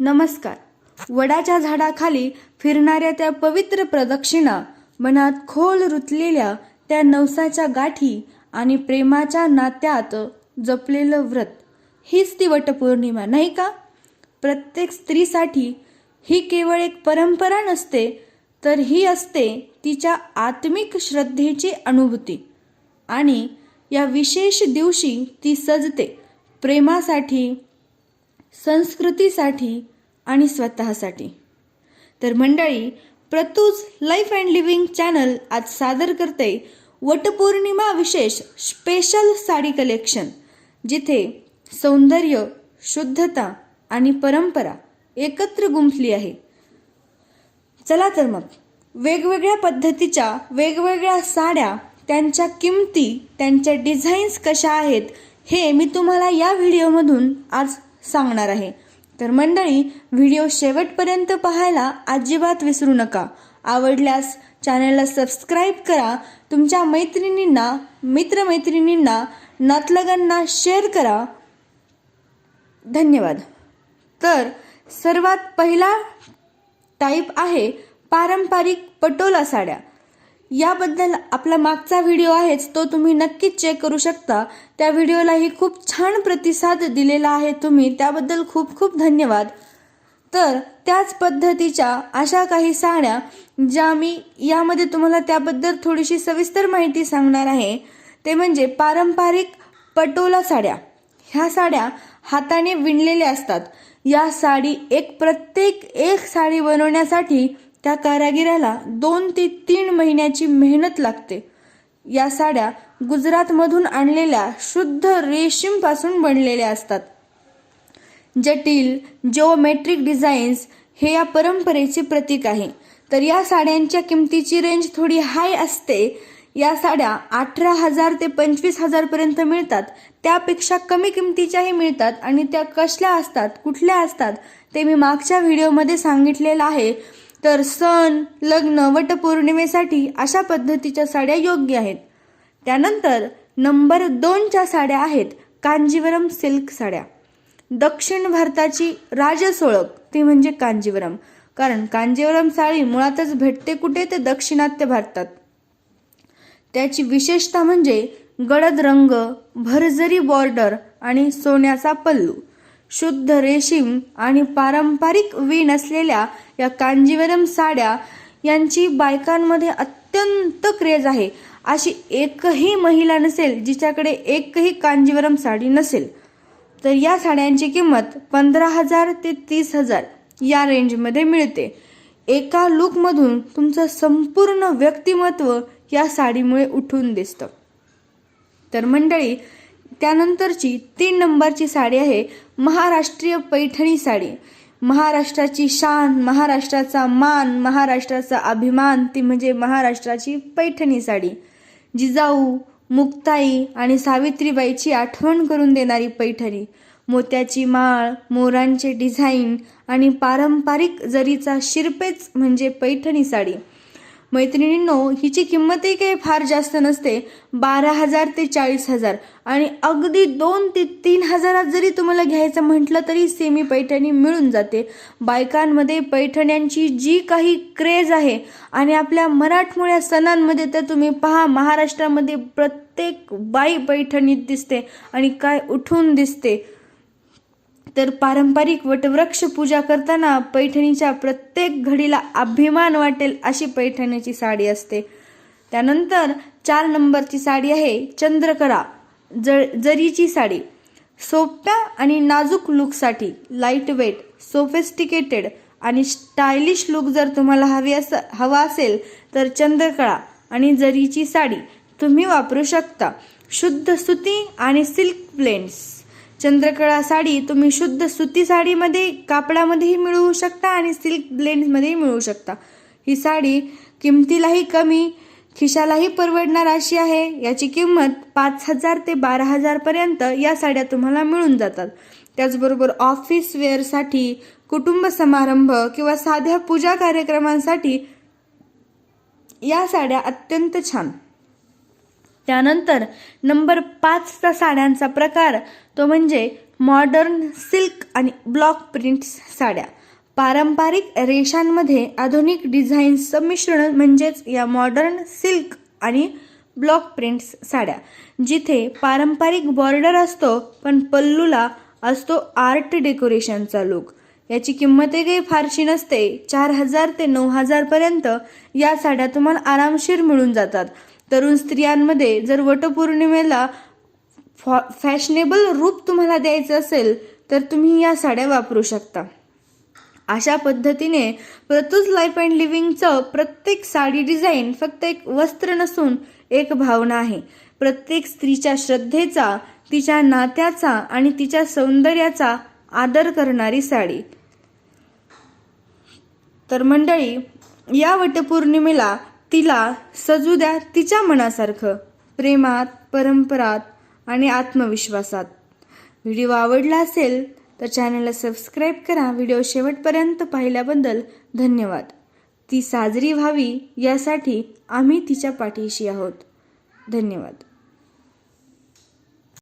नमस्कार. वडाच्या झाडाखाली फिरणाऱ्या त्या पवित्र प्रदक्षिणा मनात खोल रुतलेल्या त्या नवसाच्या गाठी आणि प्रेमाच्या नात्यात जपलेलं व्रत. हीच ती वटपौर्णिमा नाही का? प्रत्येक स्त्रीसाठी ही केवळ एक परंपरा नसते तर ही असते तिच्या आत्मिक श्रद्धेची अनुभूती. आणि या विशेष दिवशी ती सजते. प्रेमासाठी संस्कृतीसाठी आणि स्वतःसाठी. तर मंडळी प्रतूज लाईफ अँड लिव्हिंग चॅनल आज सादर करते वटपौर्णिमा विशेष स्पेशल साडी कलेक्शन जिथे सौंदर्य शुद्धता आणि परंपरा एकत्र गुंफली आहे. चला तर मग वेगवेगळ्या पद्धतीच्या वेगवेगळ्या साड्या त्यांच्या किमती त्यांच्या डिझाईन्स कशा आहेत हे मी तुम्हाला या व्हिडिओमधून आज सांगणार आहे. तर मंडळी व्हिडिओ शेवटपर्यंत पाहायला अजिबात विसरू नका. आवडल्यास चॅनलला सबस्क्राईब करा. तुमच्या मैत्रिणींना मित्रमैत्रिणींना नातलगांना शेअर करा. धन्यवाद. तर सर्वात पहिला टाईप आहे पारंपरिक पटोला साड्या. याबद्दल आपला मागचा व्हिडिओ आहेच तो तुम्ही नक्कीच चेक करू शकता. त्या व्हिडिओलाही खूप छान प्रतिसाद दिलेला आहे तुम्ही. त्याबद्दल खूप खूप धन्यवाद. तर त्याच पद्धतीच्या अशा काही साड्या ज्या मी यामध्ये तुम्हाला त्याबद्दल थोडीशी सविस्तर माहिती सांगणार आहे. ते म्हणजे पारंपरिक पटोला साड्या. ह्या साड्या हाताने विणलेल्या असतात. या साडी एक प्रत्येक एक साडी बनवण्यासाठी त्या कारागिराला दोन ते तीन महिन्याची मेहनत लागते. या साड्या गुजरातमधून आणलेल्या शुद्ध रेशीमपासून बनलेल्या असतात. जटिल जिओमेट्रिक डिझाईन्स हे या परंपरेचे प्रतीक आहे. तर या साड्यांच्या किमतीची रेंज थोडी हाय असते. या साड्या अठरा हजार ते पंचवीस हजारपर्यंत मिळतात. त्यापेक्षा कमी किमतीच्याही मिळतात आणि त्या कसल्या असतात कुठल्या असतात ते मी मागच्या व्हिडिओमध्ये सांगितलेलं आहे. तर सण लग्न वटपौर्णिमेसाठी अशा पद्धतीच्या साड्या योग्य आहेत. त्यानंतर नंबर दोनच्या साड्या आहेत कांजीवरम सिल्क साड्या. दक्षिण भारताची राजस ओळख ती म्हणजे कांजीवरम. कारण कांजीवरम साडी मुळातच भेटते कुठे ते दक्षिणात्य भारतात. त्याची विशेषता म्हणजे गडद रंग भरजरी बॉर्डर आणि सोन्याचा पल्लू. शुद्ध रेशीम आणि पारंपरिक वीण असलेल्या या कांजीवरम साड्या यांची बायकांमध्ये अत्यंत क्रेज आहे. अशी एकही महिला नसेल जिच्याकडे एकही कांजीवरम साडी नसेल. तर या साड्यांची किंमत पंधरा हजार ते तीस हजार या रेंजमध्ये मिळते. एका लुकमधून तुमचं संपूर्ण व्यक्तिमत्व या साडीमुळे उठून दिसतं. तर मंडळी त्यानंतरची तीन नंबरची साडी आहे महाराष्ट्रीय पैठणी साडी. महाराष्ट्राची शान महाराष्ट्राचा मान महाराष्ट्राचा अभिमान ती म्हणजे महाराष्ट्राची पैठणी साडी. जिजाऊ मुक्ताई आणि सावित्रीबाईची आठवण करून देणारी पैठणी. मोत्याची माळ मोरांचे डिझाईन आणि पारंपरिक जरीचा शिरपेच म्हणजे पैठणी साडी. मैत्रिणींनो हिची किंमतही काही फार जास्त नसते. बारा हजार ते चाळीस हजार. आणि अगदी दोन ते तीन हजारात जरी तुम्हाला घ्यायचं म्हटलं तरी सेमी पैठणी मिळून जाते. बायकांमध्ये पैठण्यांची जी काही क्रेज आहे आणि आपल्या मराठमोळ्या सणांमध्ये तर तुम्ही पहा महाराष्ट्रामध्ये प्रत्येक बाई पैठणीत दिसते आणि काय उठून दिसते. तर पारंपरिक वटवृक्ष पूजा करताना पैठणीच्या प्रत्येक घडीला अभिमान वाटेल अशी पैठणीची साडी असते. त्यानंतर चार नंबरची साडी आहे चंद्रकरा ज जरीची साडी. सोप्या आणि नाजूक लुकसाठी लाइट वेट सोफिस्टिकेटेड आणि स्टायलिश लुक जर तुम्हाला हवी अस हवा असेल तर चंद्रकळा आणि जरीची साडी तुम्ही वापरू शकता. शुद्ध सुती आणि सिल्क ब्लेंड्स चंद्रकळा साडी तुम्ही शुद्ध सुती साडीमध्ये कापडामध्येही मिळवू शकता आणि सिल्क ब्लेंड्समध्येही मिळवू शकता. ही साडी किमतीलाही कमी खिशालाही परवडणार अशी आहे. याची किंमत पाच हजार ते बारा हजारपर्यंत या साड्या तुम्हाला मिळून जातात. त्याचबरोबर ऑफिस वेअरसाठी कुटुंब समारंभ किंवा साध्या पूजा कार्यक्रमांसाठी या साड्या अत्यंत छान. त्यानंतर नंबर पाचचा साड्यांचा प्रकार तो म्हणजे मॉडर्न सिल्क आणि ब्लॉक प्रिंट्स साड्या. पारंपरिक रेषांमध्ये आधुनिक डिझाईन संमिश्रण म्हणजेच या मॉडर्न सिल्क आणि ब्लॉक प्रिंट्स साड्या जिथे पारंपरिक बॉर्डर असतो पण पल्लूला असतो आर्ट डेकोरेशनचा लुक. याची किंमतही काही फारशी नसते. चार हजार ते नऊ हजारपर्यंत या साड्या तुम्हाला आरामशीर मिळून जातात. तरुण स्त्रियांमध्ये जर वटपौर्णिमेला फॉ फॅशनेबल रूप तुम्हाला द्यायचं असेल तर तुम्ही या साड्या वापरू शकता. अशा पद्धतीने प्रतुज लाईफ अँड लिव्हिंगचं प्रत्येक साडी डिझाईन फक्त एक वस्त्र नसून एक भावना आहे. प्रत्येक स्त्रीच्या श्रद्धेचा तिच्या नात्याचा आणि तिच्या सौंदर्याचा आदर करणारी साडी. तर मंडळी या वटपौर्णिमेला तिला सजू द्या तिच्या मनासारखं प्रेमात परंपरात आणि आत्मविश्वासात. व्हिडिओ आवडला असेल तर चॅनलला सबस्क्राईब करा. व्हिडिओ शेवटपर्यंत पाहिल्याबद्दल धन्यवाद. ती साजरी व्हावी यासाठी आम्ही तिच्या पाठीशी आहोत. धन्यवाद.